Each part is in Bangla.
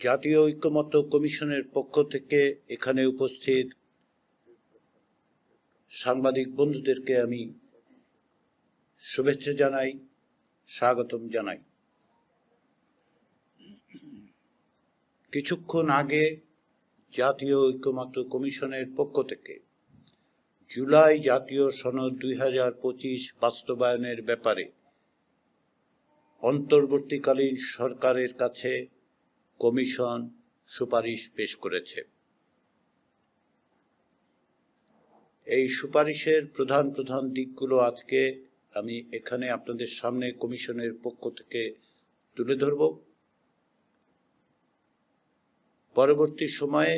জাতীয় ঐক্যমত্য কমিশনের পক্ষ থেকে এখানে উপস্থিত সাংবাদিক বন্ধুদেরকে আমি শুভেচ্ছা জানাই, স্বাগতম জানাই। কিছুক্ষণ আগে জাতীয় ঐক্যমত্য কমিশনের পক্ষ থেকে জুলাই জাতীয় সনদ দুই হাজার পঁচিশ বাস্তবায়নের ব্যাপারে অন্তর্বর্তীকালীন সরকারের কাছে কমিশন সুপারিশ পেশ করেছে। এই সুপারিশের প্রধান প্রধান দিকগুলো আজকে আমি এখানে আপনাদের সামনে কমিশনের পক্ষ থেকে তুলে ধরব। পরবর্তী সময়ে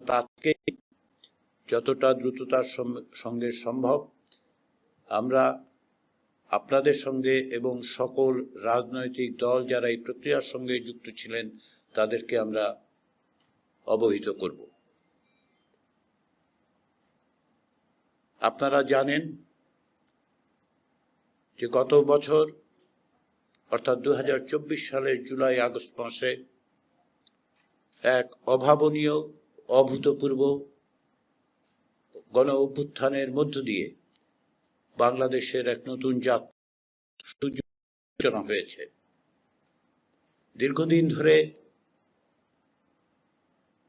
তাকে যতটা দ্রুততার সঙ্গে সম্ভব আমরা আপনাদের সঙ্গে এবং সকল রাজনৈতিক দল যারা এই প্রক্রিয়ার সঙ্গে যুক্ত ছিলেন, তাদেরকে আমরা অবহিত করব। আপনারা জানেন যে গত বছর, অর্থাৎ দু হাজার চব্বিশ সালের জুলাই আগস্ট মাসে, এক অভাবনীয়, অভূতপূর্ব গণ অভ্যুত্থানের মধ্য দিয়ে বাংলাদেশের এক নতুন জাত সূচনা হয়েছে। দীর্ঘদিন ধরে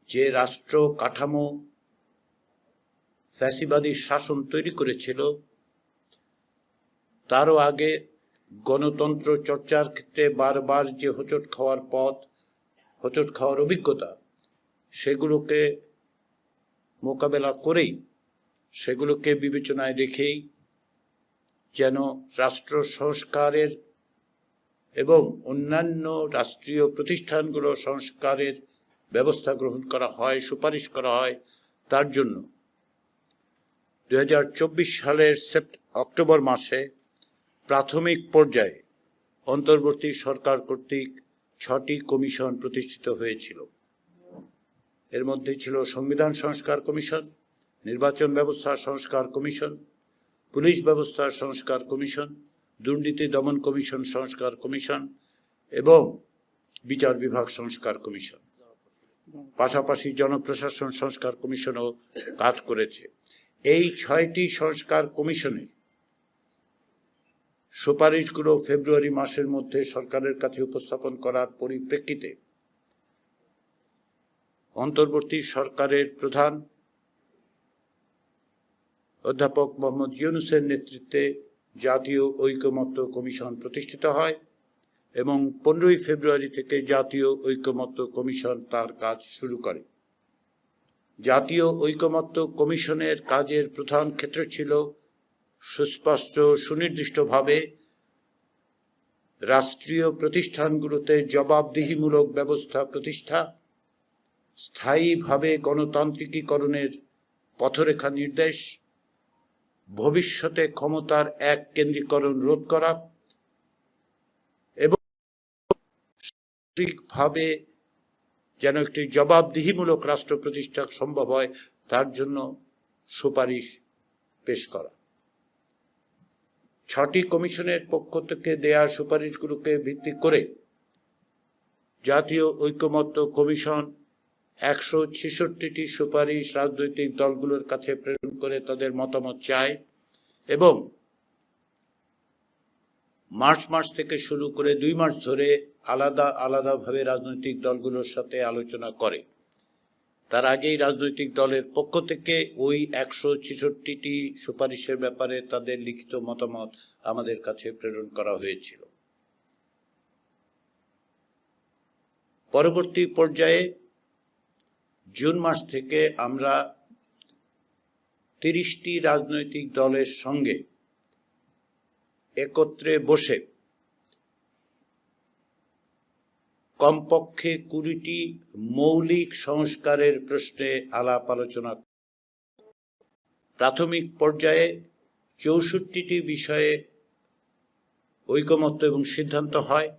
যে রাষ্ট্র কাঠামো ফ্যাসিবাদী শাসন তৈরি করেছিল, তারও আগে গণতন্ত্র চর্চার ক্ষেত্রে বারবার যে হোঁচট খাওয়ার পথ, হোঁচট খাওয়ার অভিজ্ঞতা, সেগুলোকে মোকাবেলা করেই, সেগুলোকে বিবেচনায় রেখেই যেন রাষ্ট্র সংস্কারের এবং অন্যান্য রাষ্ট্রীয় প্রতিষ্ঠানগুলো সংস্কারের ব্যবস্থা গ্রহণ করা হয়, সুপারিশ করা হয়, তার জন্য। দুই সালের সেপ্ট, অক্টোবর মাসে প্রাথমিক পর্যায়ে অন্তর্বর্তী সরকার কর্তৃক ছটি কমিশন প্রতিষ্ঠিত হয়েছিল। এর মধ্যে ছিল সংবিধান সংস্কার কমিশন, নির্বাচন ব্যবস্থা সংস্কার কমিশন পুলিশ ব্যবস্থা সংস্কার কমিশন, দুর্নীতি দমন কমিশন সংস্কার কমিশন এবং বিচার বিভাগ সংস্কার কমিশন। পাশাপাশি জনপ্রশাসন সংস্কার কমিশনও কাজ করেছে। এই ছয়টি সংস্কার কমিশনের সুপারিশগুলো ফেব্রুয়ারি মাসের মধ্যে সরকারের কাছে উপস্থাপন করার পরিপ্রেক্ষিতে অন্তর্বর্তী সরকারের প্রধান অধ্যাপক মোহাম্মদ ইউনুসের নেতৃত্বে জাতীয় ঐকমত্য কমিশন প্রতিষ্ঠিত হয় এবং পনেরোই ফেব্রুয়ারি থেকে জাতীয় ঐকমত্য কমিশন তার কাজ শুরু করে। জাতীয় ঐকমত্য কমিশনের কাজের প্রধান ক্ষেত্র ছিল সুস্পষ্ট সুনির্দিষ্টভাবে রাষ্ট্রীয় প্রতিষ্ঠানগুলোতে জবাবদিহিমূলক ব্যবস্থা প্রতিষ্ঠা, স্থায়ীভাবে গণতান্ত্রিকীকরণের পথরেখা নির্দেশ ভবিষ্যতে ক্ষমতার এক কেন্দ্রীকরণ রোধ করা এবং ভাবে যেন একটি জবাবদিহিমূলক রাষ্ট্র প্রতিষ্ঠা সম্ভব হয়, তার জন্য সুপারিশ পেশ করা। ছটি কমিশনের পক্ষ থেকে দেয়া সুপারিশগুলোকে ভিত্তি করে জাতীয় ঐকমত্য কমিশন একশো ছেষট্টিটি সুপারিশ রাজনৈতিক দলগুলোর কাছে প্রেরণ করে তাদের মতামত চায় এবং মার্চ মাস থেকে শুরু করে দুই মাস ধরে আলাদা আলাদাভাবে রাজনৈতিক দলগুলোর সাথে আলোচনা করে। তার আগেই রাজনৈতিক দলের পক্ষ থেকে ওই একশো ছেষট্টিটি সুপারিশের ব্যাপারে তাদের লিখিত মতামত আমাদের কাছে প্রেরণ করা হয়েছিল। পরবর্তী পর্যায়ে জুন মাস থেকে আমরা তিরিশটি রাজনৈতিক দলের সঙ্গে একত্রে বসে কমপক্ষে কুড়িটি মৌলিক সংস্কারের প্রশ্নে আলাপ আলোচনা প্রাথমিক পর্যায়ে চৌষট্টিটি বিষয়ে ঐকমত্য এবং সিদ্ধান্ত হয়।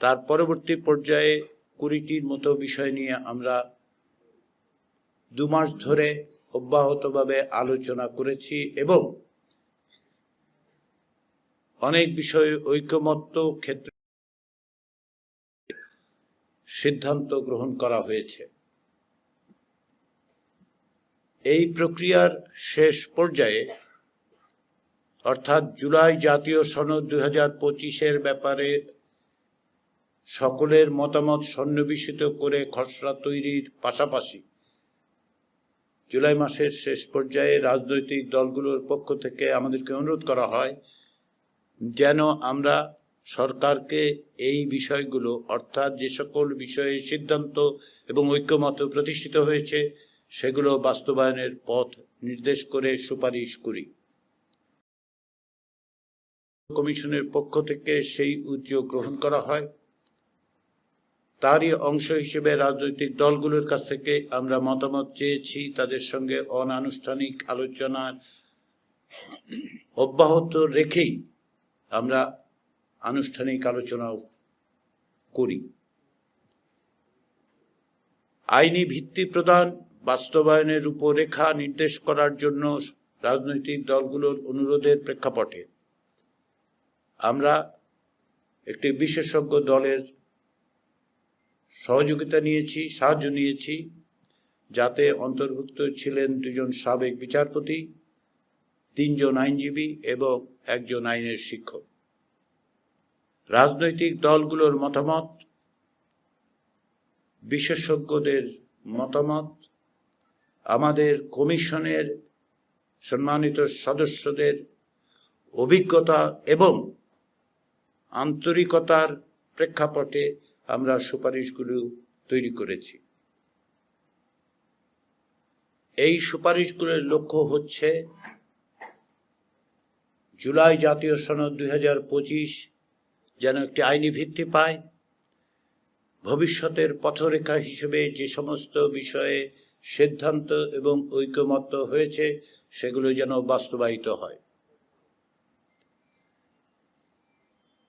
তার পরবর্তী পর্যায়ে কুড়িটির মতো বিষয় নিয়ে আমরা দু মাস ধরে অব্যাহতভাবে আলোচনা করেছি এবং অনেক বিষয়ে ঐকমত্য ক্ষেত্রে সিদ্ধান্ত গ্রহণ করা হয়েছে। এই প্রক্রিয়ার শেষ পর্যায়ে, অর্থাৎ জুলাই জাতীয় সনদ দুই হাজার পঁচিশের ব্যাপারে সকলের মতামত সন্নিবেশিত করে খসড়া তৈরির পাশাপাশি জুলাই মাসের শেষ পর্যায়ে রাজনৈতিক দলগুলোর পক্ষ থেকে আমাদেরকে অনুরোধ করা হয় যেন আমরা সরকারকে এই বিষয়গুলো, অর্থাৎ যে সকল বিষয়ে সিদ্ধান্ত এবং ঐক্যমত প্রতিষ্ঠিত হয়েছে, সেগুলো বাস্তবায়নের পথ নির্দেশ করে সুপারিশ করি। কমিশনের পক্ষ থেকে সেই উদ্যোগ গ্রহণ করা হয়। তারই অংশ হিসেবে রাজনৈতিক দলগুলোর কাছ থেকে আমরা মতামত চেয়েছি। তাদের সঙ্গে অনানুষ্ঠানিক আলোচনার অব্যাহত রেখেই আমরা আনুষ্ঠানিক আলোচনাও করি। আইনি ভিত্তি প্রদান, বাস্তবায়নের রূপরেখা নির্দেশ করার জন্য রাজনৈতিক দলগুলোর অনুরোধের প্রেক্ষাপটে আমরা একটি বিশেষজ্ঞ দলের সহযোগিতা নিয়েছি, সাহায্য নিয়েছি, যাতে অন্তর্ভুক্ত ছিলেন দুজন সাবেক বিচারপতি, তিনজন আইনজীবী এবং একজন আইনের শিক্ষক। রাজনৈতিক দলগুলোর মতামত, বিশেষজ্ঞদের মতামত, আমাদের কমিশনের সম্মানিত সদস্যদের অভিজ্ঞতা এবং আন্তরিকতার প্রেক্ষাপটে আমরা সুপারিশগুলো তৈরি করেছি। এই সুপারিশগুলোর লক্ষ্য হচ্ছে জুলাই জাতীয় সনদ দুই হাজার পঁচিশ যেন একটি আইনি ভিত্তি পায়। ভবিষ্যতের পথরেখা হিসেবে যে সমস্ত বিষয়ে সিদ্ধান্ত এবং ঐকমত্য হয়েছে, সেগুলো যেন বাস্তবায়িত হয়।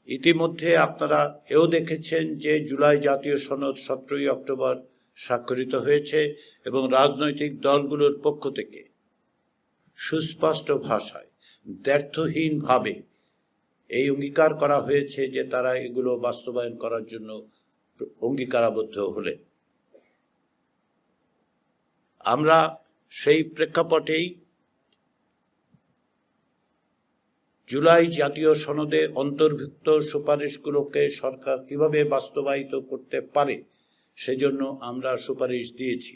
ইতিমধ্যে আপনারা এও দেখেছেন যে জুলাই জাতীয় সনদ সতেরোই অক্টোবর স্বাক্ষরিত হয়েছে এবং রাজনৈতিক দলগুলোর পক্ষ থেকে সুস্পষ্ট ভাষায় দ্ব্যর্থহীনভাবে এই অঙ্গীকার করা হয়েছে যে তারা এগুলো বাস্তবায়ন করার জন্য অঙ্গীকারাবদ্ধ হলেন। আমরা সেই প্রেক্ষাপটেই জুলাই জাতীয় সনদে অন্তর্ভুক্ত সুপারিশগুলোকে সরকার কীভাবে বাস্তবায়িত করতে পারে, সেজন্য আমরা সুপারিশ দিয়েছি।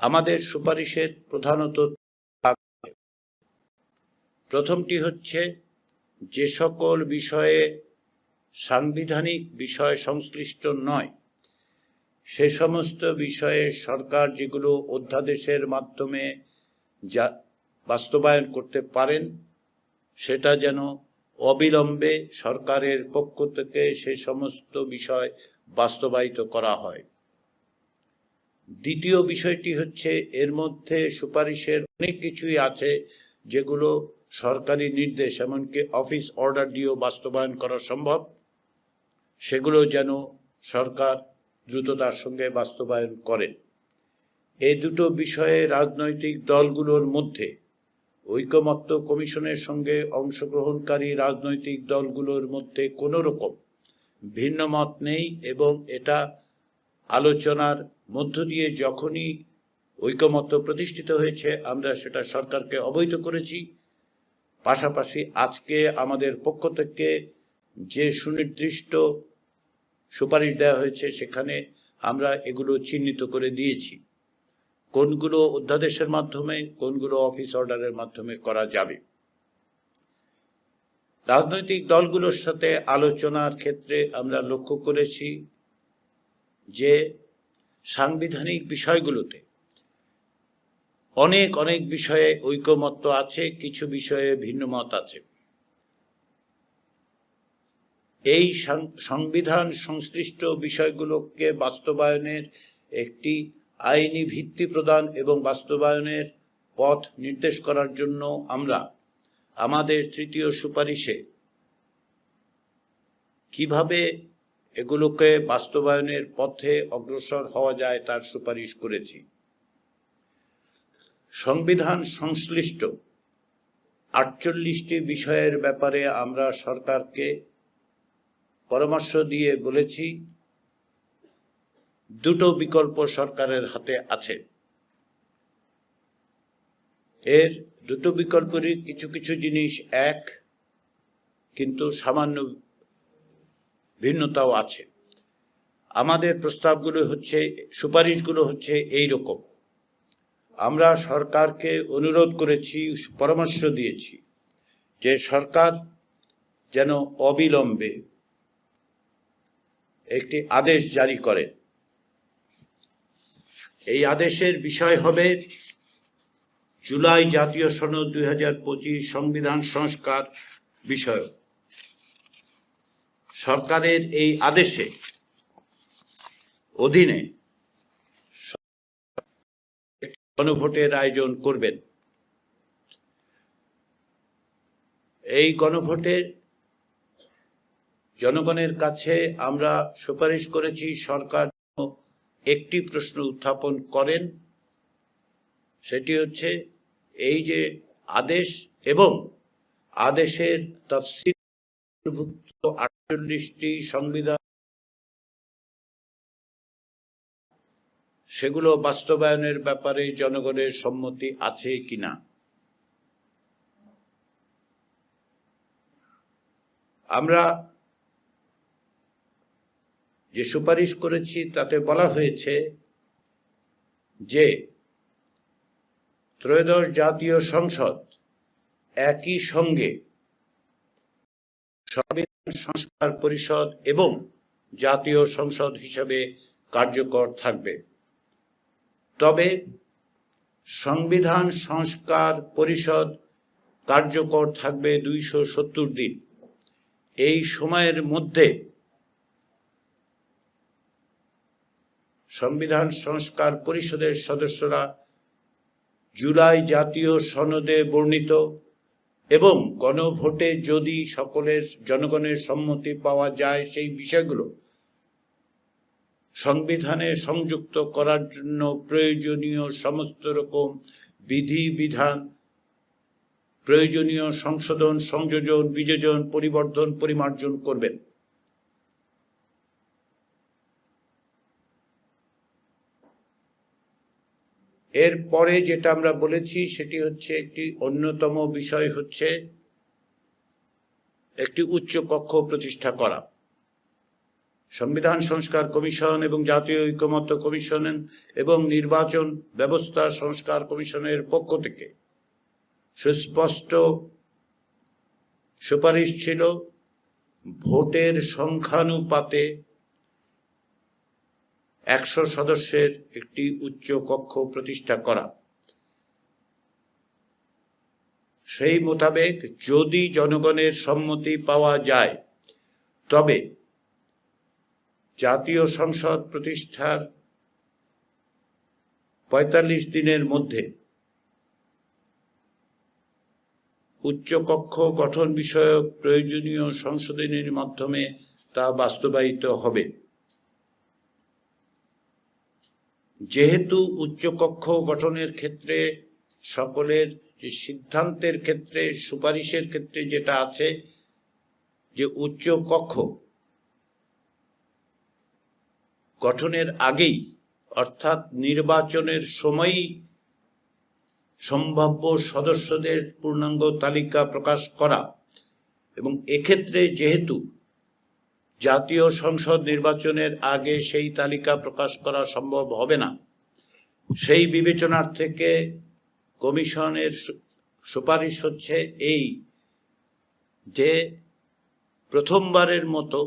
আমাদের সুপারিশের প্রধানত প্রথমটি হচ্ছে, যে সকল বিষয়ে সাংবিধানিক বিষয় সংশ্লিষ্ট নয়, সে সমস্ত বিষয়ে সরকার যেগুলো অধ্যাদেশের মাধ্যমে যা বাস্তবায়ন করতে পারেন, সেটা যেন অবিলম্বে সরকারের পক্ষ থেকে সে সমস্ত বিষয় বাস্তবায়িত করা হয়। দ্বিতীয় বিষয়টি হচ্ছে, এর মধ্যে সুপারিশের অনেক কিছুই আছে যেগুলো সরকারি নির্দেশ, এমনকি অফিস অর্ডার দিয়েও বাস্তবায়ন করা সম্ভব। সেগুলো যেন সরকার দ্রুততার সঙ্গে বাস্তবায়ন করেন এই দুটো বিষয়ে রাজনৈতিক দলগুলোর মধ্যে ঐকমত্য কমিশনের সঙ্গে অংশগ্রহণকারী রাজনৈতিক দলগুলোর মধ্যে কোনো রকম ভিন্ন মত নেই এবং এটা আলোচনার মধ্য দিয়ে যখনই ঐকমত্য প্রতিষ্ঠিত হয়েছে, আমরা সেটা সরকারকে অবহিত করেছি। পাশাপাশি আজকে আমাদের পক্ষ থেকে যে সুনির্দিষ্ট সুপারিশ দেওয়া হয়েছে, সেখানে আমরা এগুলো চিহ্নিত করে দিয়েছি। কোনগুলো অধ্যাদেশের মাধ্যমে, কোনগুলো অফিস অর্ডারের মাধ্যমে করা যাবে। রাজনৈতিক দলগুলোর সাথে আলোচনার ক্ষেত্রে আমরা লক্ষ্য করেছি যে সাংবিধানিক বিষয়গুলোতে অনেক অনেক বিষয়ে ঐকমত্য আছে, কিছু বিষয়ে ভিন্ন মত আছে। এই সংবিধান সংশ্লিষ্ট বিষয়গুলোকে বাস্তবায়নের একটি আইনি ভিত্তি প্রদান এবং বাস্তবায়নের পথ নির্দেশ করার জন্য আমরা আমাদের তৃতীয় সুপারিশে কীভাবে এগুলোকে বাস্তবায়নের পথে অগ্রসর হওয়া যায় তার সুপারিশ করেছি। সংবিধান সংশ্লিষ্ট আটচল্লিশটি বিষয়ের ব্যাপারে আমরা সরকারকে পরামর্শ দিয়ে বলেছি। দুটো বিকল্প সরকারের হাতে আছে। এর দুটো বিকল্পেরই কিছু কিছু জিনিস এক, কিন্তু সামান্য ভিন্নতাও আছে। আমাদের প্রস্তাবগুলো হচ্ছে, সুপারিশগুলো হচ্ছে এই রকম আমরা সরকারকে অনুরোধ করেছি, পরামর্শ দিয়েছি যে সরকার যেন অবিলম্বে একটি আদেশ জারি করে। এই আদেশের বিষয় হবে জুলাই জাতীয় সনদ দুই হাজার পঁচিশ সংবিধান সংস্কার বিষয় সরকারের এই আদেশে অধীনে গণভোটের আয়োজন করবেন। এই গণভোটের জনগণের কাছে আমরা সুপারিশ করেছি সরকার একটি প্রশ্ন উত্থাপন করেন, সেটি হচ্ছে এই যে আদেশ এবং আদেশের তফসিলভুক্ত আটচল্লিশটি সংবিধান, সেগুলো বাস্তবায়নের ব্যাপারে জনগণের সম্মতি আছে কিনা? আমরা যে সুপারিশ করেছি তাতে বলা হয়েছে যে ত্রয়োদশ জাতীয় সংসদ একই সঙ্গে সংবিধান সংস্কার পরিষদ এবং জাতীয় সংসদ হিসেবে কার্যকর থাকবে। তবে সংবিধান সংস্কার পরিষদ কার্যকর থাকবে দুইশো সত্তর দিন। এই সময়ের মধ্যে সংবিধান সংস্কার পরিষদের সদস্যরা জুলাই জাতীয় সনদে বর্ণিত এবং গণভোটে যদি সকলের জনগণের সম্মতি পাওয়া যায়, সেই বিষয়গুলো সংবিধানে সংযুক্ত করার জন্য প্রয়োজনীয় সমস্ত রকম বিধি, বিধান, প্রয়োজনীয় সংশোধন, সংযোজন, বিযোজন, পরিবর্ধন, পরিমার্জন করবেন। এরপরে যেটা আমরা বলেছি, সেটি হচ্ছে একটি অন্যতম বিষয় হচ্ছে একটি উচ্চ কক্ষ প্রতিষ্ঠা করা। সংবিধান সংস্কার কমিশন এবং জাতীয় ঐক্যমত্য কমিশন এবং নির্বাচন ব্যবস্থা সংস্কার কমিশনের পক্ষ থেকে সুস্পষ্ট সুপারিশ ছিল, ভোটের সংখ্যানুপাতে একশো সদস্যের একটি উচ্চ কক্ষ প্রতিষ্ঠা করা। সেই মোতাবেক যদি জনগণের সম্মতি পাওয়া যায়, তবে জাতীয় সংসদ প্রতিষ্ঠার পঁয়তাল্লিশ দিনের মধ্যে উচ্চকক্ষ গঠন বিষয়ক প্রয়োজনীয় সংশোধনীর মাধ্যমে তা বাস্তবায়িত হবে। যেহেতু উচ্চকক্ষ গঠনের ক্ষেত্রে, সকলের যে সিদ্ধান্তের ক্ষেত্রে, সুপারিশের ক্ষেত্রে যেটা আছে, যে উচ্চ কক্ষ গঠনের আগেই, অর্থাৎ নির্বাচনের সময়ই সম্ভাব্য সদস্যদের পূর্ণাঙ্গ তালিকা প্রকাশ করা এবং এক্ষেত্রে যেহেতু জাতীয় সংসদ নির্বাচনের আগে সেই তালিকা প্রকাশ করা সম্ভব হবে না। সেই বিবেচনার থেকে কমিশনের সুপারিশ হচ্ছে এই যে প্রথমবারের মতো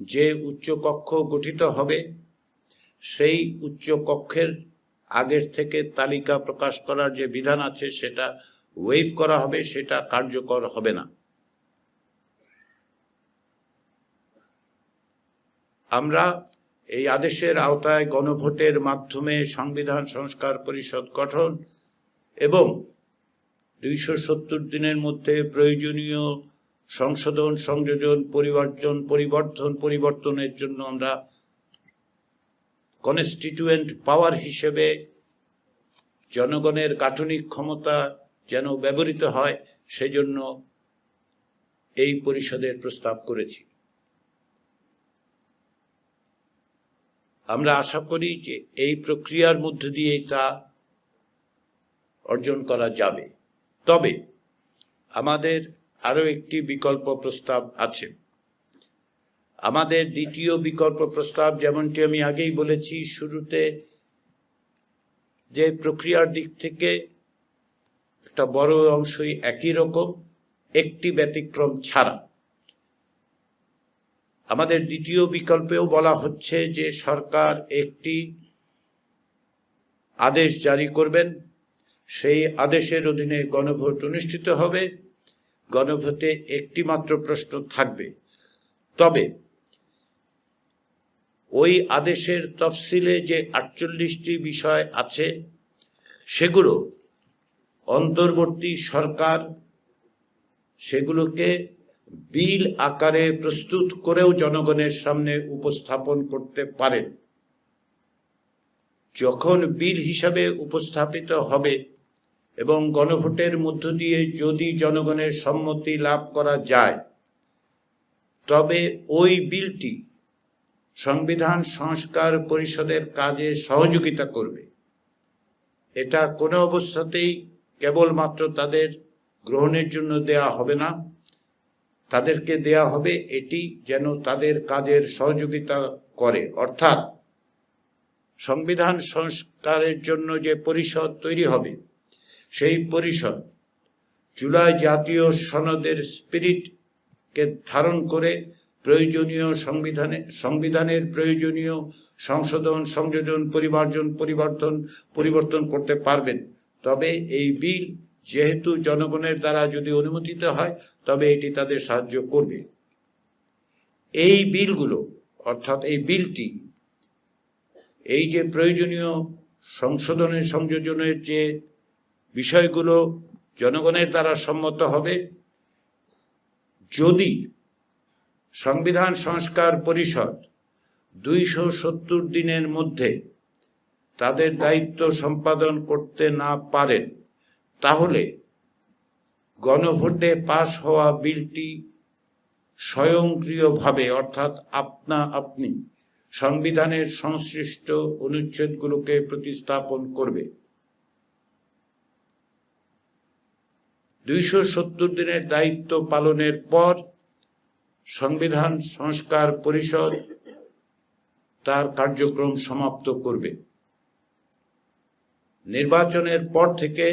যে উচ্চকক্ষ গঠিত হবে, সেই উচ্চকক্ষের আগের থেকে তালিকা প্রকাশ করার যে বিধান আছে সেটা ওয়েভ করা হবে, সেটা কার্যকর হবে না। আমরা এই আদেশের আওতায় গণভোটের মাধ্যমে সংবিধান সংস্কার পরিষদ গঠন এবং দুইশো সত্তর দিনের মধ্যে প্রয়োজনীয় সংশোধন, সংযোজন পরিবর্তন পরিবর্তন পরিবর্তনের জন্য আমরা কনস্টিটিউয়েন্ট পাওয়ার হিসেবে জনগণের গাঠনিক ক্ষমতা যেন ব্যবহৃত হয়, সেজন্য এই পরিষদের প্রস্তাব করেছি। আমরা আশা করি যে এই প্রক্রিয়ার মধ্য দিয়েই তা অর্জন করা যাবে। তবে আমাদের আরও একটি বিকল্প প্রস্তাব আছে। আমাদের দ্বিতীয় বিকল্প প্রস্তাব যেমনটি আমি আগেই বলেছি, শুরুতে যে প্রক্রিয়ার দিক থেকে একটা বড় অংশই একই রকম, একটি ব্যতিক্রম ছাড়া। আমাদের দ্বিতীয় বিকল্পেও বলা হচ্ছে যে সরকার একটি আদেশ জারি করবেন। সেই আদেশের অধীনে গণভোট অনুষ্ঠিত হবে। গণভোটে একটি মাত্র প্রশ্ন থাকবে। তবে ওই আদেশের তফসিলে যে আটচল্লিশটি বিষয় আছে, সেগুলো অন্তর্বর্তী সরকার সেগুলোকে বিল আকারে প্রস্তুত করেও জনগণের সামনে উপস্থাপন করতে পারেন। যখন বিল হিসাবে উপস্থাপিত হবে এবং গণভোটের মধ্য দিয়ে যদি জনগণের সম্মতি লাভ করা যায়, তবে ওই বিলটি সংবিধান সংস্কার পরিষদের কাজে সহযোগিতা করবে। এটা কোনো অবস্থাতেই কেবলমাত্র তাদের গ্রহণের জন্য দেয়া হবে না। তাদেরকে দেয়া হবে, এটি যেন তাদের কাজের সহযোগিতা করে। অর্থাৎ সংবিধান সংস্কারের জন্য যে পরিষদ তৈরি হবে, সেই পরিষদ জুলাই জাতীয় সনদের স্পিরিটকে ধারণ করে প্রয়োজনীয় সংবিধানে, সংবিধানের প্রয়োজনীয় সংশোধন, সংযোজন, পরিমার্জন, পরিবর্তন পরিবর্তন করতে পারবেন। তবে এই বিল যেহেতু জনগণের দ্বারা যদি অনুমোদিত হয়, তবে এটি তাদের সাহায্য করবে। এই বিলগুলো, অর্থাৎ এই বিলটি, এই যে প্রয়োজনীয় সংশোধনের, সংযোজনের যে বিষয়গুলো জনগণের দ্বারা সম্মত হবে, যদি সংবিধান সংস্কার পরিষদ দুইশো সত্তর দিনের মধ্যে তাদের দায়িত্ব সম্পাদন করতে না পারেন তাহলে গণভোটে পাশ হওয়া বিলটি স্বয়ংক্রিয়ভাবে, অর্থাৎ আপনা আপনি সংবিধানের সংশ্লিষ্ট অনুচ্ছেদগুলোকে প্রতিস্থাপন করবে। দুইশো সত্তর দিনের দায়িত্ব পালনের পর সংবিধান সংস্কার পরিষদ তার কার্যক্রম সমাপ্ত করবে। নির্বাচনের পর থেকে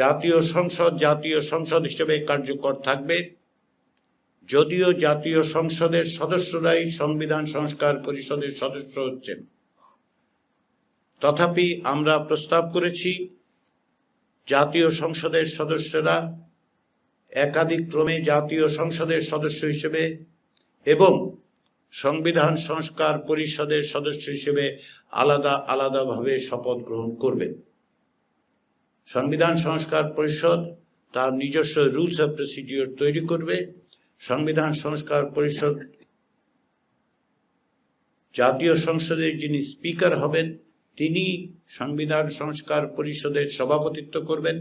জাতীয় সংসদ জাতীয় সংসদ হিসেবে কার্যকর থাকবে। যদিও জাতীয় সংসদের সদস্যরাই সংবিধান সংস্কার পরিষদের সদস্য হচ্ছেন। তথাপি আমরা প্রস্তাব করেছি, জাতীয় সংসদের সদস্যরা একাধিক ক্রমে জাতীয় সংসদের সদস্য হিসেবে এবং সংবিধান সংস্কার পরিষদের সদস্য হিসেবে আলাদা আলাদাভাবে শপথ গ্রহণ করবেন। সংবিধান সংস্কার পরিষদ তার নিজস্ব রুলস অফ প্রসিডিওর তৈরি করবে। সংবিধান সংস্কার পরিষদ জাতীয় সংসদের যিনি স্পিকার হবেন, তিনি সংবিধান সংস্কার পরিষদের সভাপতিত্ব করবেন।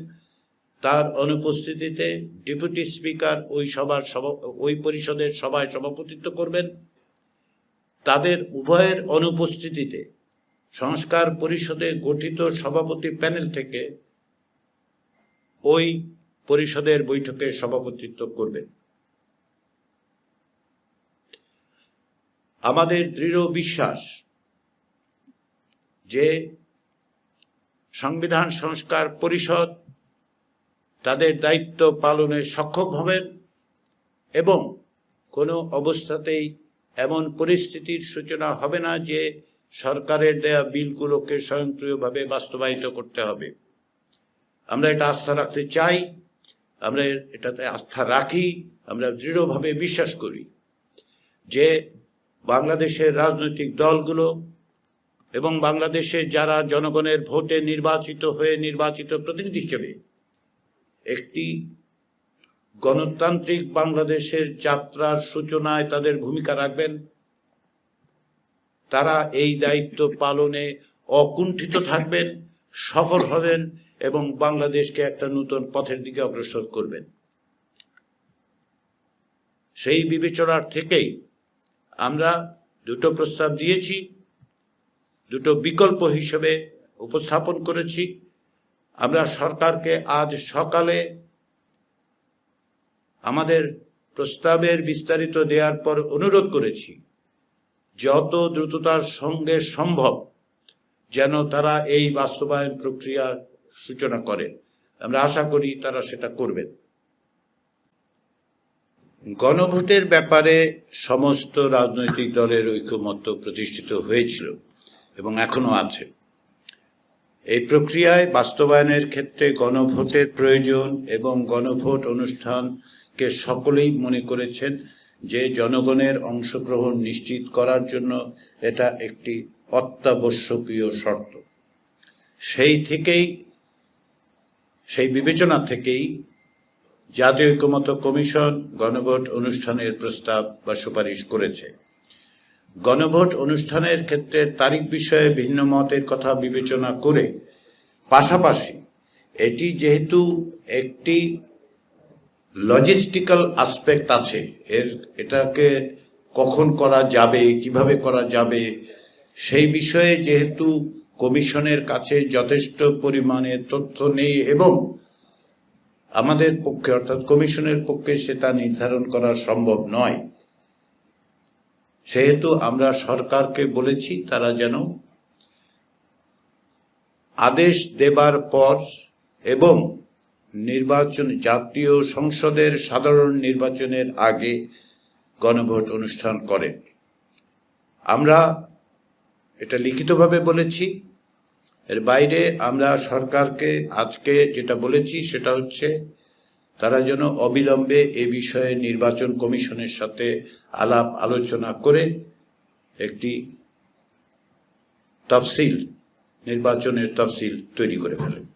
তার অনুপস্থিতিতে ডেপুটি স্পিকার ওই সভার ওই পরিষদের সভায় সভাপতিত্ব করবেন। তাদের উভয়ের অনুপস্থিতিতে সংস্কার পরিষদে গঠিত সভাপতি প্যানেল থেকে ওই পরিষদের বৈঠকে সভাপতিত্ব করবেন আমাদের দৃঢ় বিশ্বাস যে সংবিধান সংস্কার পরিষদ তাদের দায়িত্ব পালনে সক্ষম হবেন এবং কোনো অবস্থাতেই এমন পরিস্থিতির সূচনা হবে না যে সরকারের দেয়া বিলগুলোকে স্বয়ংক্রিয়ভাবে বাস্তবায়িত করতে হবে। আমরা এটা আস্থা রাখতে চাই, আমরা এটাতে আস্থা রাখি, আমরা দৃঢ়ভাবে বিশ্বাস করি যে বাংলাদেশের রাজনৈতিক দলগুলো এবং বাংলাদেশে যারা জনগণের ভোটে নির্বাচিত হয়ে নির্বাচিত প্রতিনিধি হিসেবে একটি গণতান্ত্রিক বাংলাদেশের যাত্রার সূচনায় তাদের ভূমিকা রাখবেন, তারা এই দায়িত্ব পালনে অকুণ্ঠিত থাকবেন, সফল হবেন এবং বাংলাদেশকে একটা নতুন পথের দিকে অগ্রসর করবেন। সেই বিবেচনার থেকেই আমরা দুটো প্রস্তাব দিয়েছি, দুটো বিকল্প হিসেবে উপস্থাপন করেছি। আমরা সরকারকে আজ সকালে আমাদের প্রস্তাবের বিস্তারিত দেওয়ার পর অনুরোধ করেছি, যত দ্রুততার সঙ্গে সম্ভব যেন তারা এই বাস্তবায়ন প্রক্রিয়ার সূচনা করেন আমরা আশা করি তারা সেটা করবেন। গণভোটের ব্যাপারে সমস্ত রাজনৈতিক দলের ঐক্যমত্য প্রতিষ্ঠিত হয়েছিল এবং এখনও আছে। এই প্রক্রিয়ায় বাস্তবায়নের ক্ষেত্রে গণভোটের প্রয়োজন এবং গণভোট অনুষ্ঠানকে সকলেই মনে করেছেন যে জনগণের অংশগ্রহণ নিশ্চিত করার জন্য এটা একটি অত্যাবশ্যকীয় শর্ত। সেই থেকেই সেই বিবেচনা থেকেই জাতীয় ঐক্যমত্য কমিশন গণভোট অনুষ্ঠানের প্রস্তাব বা সুপারিশ করেছে। গণভোট অনুষ্ঠানের ক্ষেত্রে তারিখ বিষয়ে ভিন্ন মতের কথা বিবেচনা করে পাশাপাশি এটি যেহেতু একটি লজিস্টিক্যাল আসপেক্ট আছে, এর এটাকে কখন করা যাবে, কীভাবে করা যাবে, সেই বিষয়ে যেহেতু কমিশনের কাছে যথেষ্ট পরিমাণে তথ্য নেই এবং আমাদের পক্ষে, অর্থাৎ কমিশনের পক্ষে সেটা নির্ধারণ করা সম্ভব নয়। সেহেতু আমরা সরকারকে বলেছি, তারা যেন আদেশ দেবার পর এবং নির্বাচন, জাতীয় সংসদের সাধারণ নির্বাচনের আগে গণভোট অনুষ্ঠান করেন আমরা এটা লিখিতভাবে বলেছি। এর বাইরে আমরা সরকারকে আজকে যেটা বলেছি সেটা হচ্ছে, তারা যেন অবিলম্বে এ বিষয়ে নির্বাচন কমিশনের সাথে আলাপ আলোচনা করে একটি তফসিল, নির্বাচনের তফসিল তৈরি করে ফেলে।